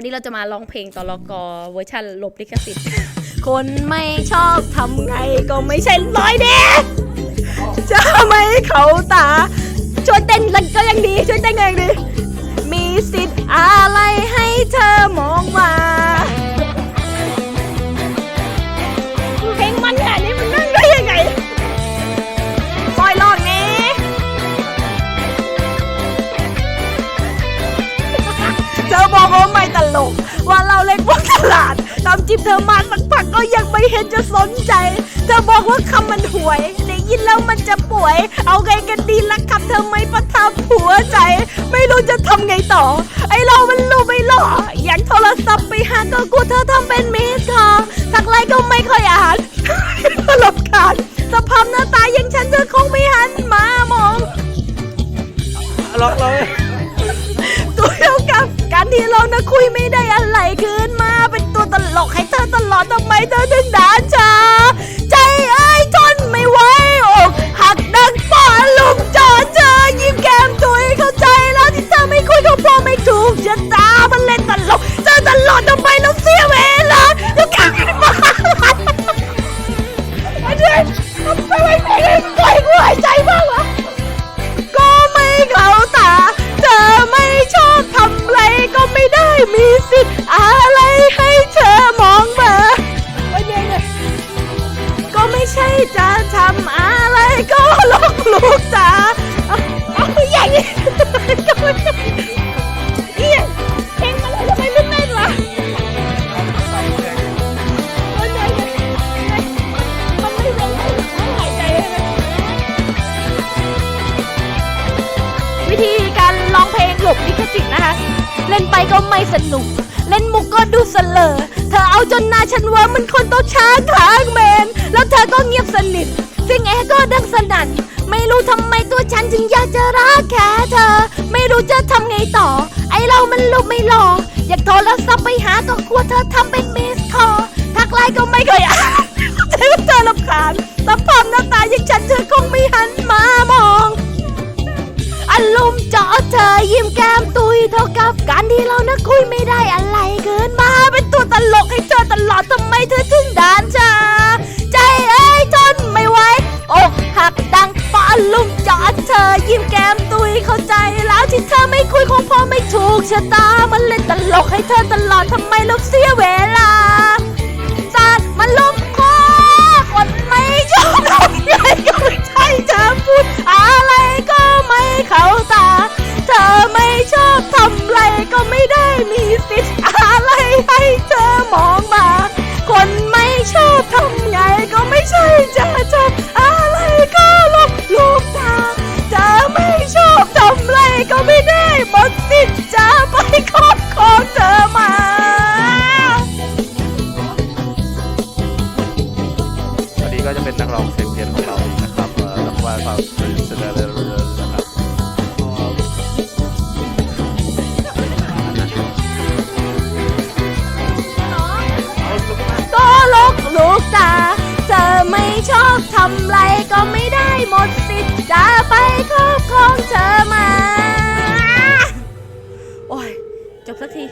วันนี้เราจะมาร้องเพลงตลกเวอร์ชันหลบลิขสิทธิ์ คนไม่ชอบทำไงก็ไม่ใช่ร้อยเด็ดจะไม่เขาตา ช่วยเต้นแล้วก็ยังดี ช่วยเต้นก็ยังดี มีสิทธิ์อะไรให้เธอมอง เราเล่นพวกตลาดตามจิบเธอมาสักพักก็ยังไม่เห็นจะสนใจ เธอบอกว่าคำมันห่วยได้ยินแล้วมันจะป่วย เอาไงกันดีละครับเธอไม่ประทับหัวใจ ไม่รู้จะทำไงต่อ ไอเรามันรู้ไม่หล่ออยากโทรศัพท์ไปหาก็กูเธอทำเป็นมิสคอลทักไลน์ก็ไม่ค่อยอ่านตลบขาดสภาพหน้าตาอย่างฉันเธอคงไม่หันมามองล็อกเลย ที่เรานะคุยไม่ได้อะไรคืนมา เป็นตัวตลกให้เธอตลอดทำไมเธอถึงด่าช้าใจเอ้ยทนไม่ไหวอกหักดังป่าลุมจอเจอยิ้มแก้มตุยเข้าใจแล้วที่เธอไม่คุยก็เพราะไม่ถูกชะตา จะทำอะไรก็ลกลูกตาเอาเอาอย่างนี้ก็ไม่เอี่ยเพลงมันทำไมไม่เต้นล่ะโอ้ยเนี่ยเนี่ยมันไม่หายใจเลยไหมวิธีการร้องเพลงหลบลิขสิทธิ์นะคะ เล่นไปก็ไม่สนุก เล่นมุกก็ดูเสล ฉันว่ามันคนต้องช้างค้างเมน แล้วเธอก็เงียบสนิทเสียงแอร์ก็ดังสนั่น ไม่รู้ทำไมตัวฉันจึงอยากจะรักแค่เธอ ไม่รู้จะทำไงต่อ ไอเรามันลุกไม่หลออยากโทรศัพท์ไปหาก็กลัวเธอทำเป็นมิสคอทักไลน์ก็ไม่เคยอ่านใจว่าเธอรำคาญสภาพหน้าตาอย่างฉันเธอคงไม่หันมามองอารมณ์เจาะเธอยิ้มแก้มตุยเท่ากับการที่เรานะคุยไม่ได้อะไรเกินมาเป็นตัว ลกให้เธอตลอดทำไมเธอถึงด่านชาใจเอ้ยทนไม่ไหวอกหักดังปาะอารมจอดเธอยิ้มแก้มตุยเข้าใจแล้วที่เธอไม่คุยคงพอไม่ถูกชะตามันเล่นตลกให้เธอตลอดทำไมลบเสียเวละเป็นนักร้องเพลงเพียนของเรานะครับแล้วก็ความเสนอเรื่องนะครับก็ลุกลุกตาเธอไม่ชอบทำไรก็ไม่ได้หมดสิทธิ์จะไปครอบครองเธอมา โอ้ย จบสักที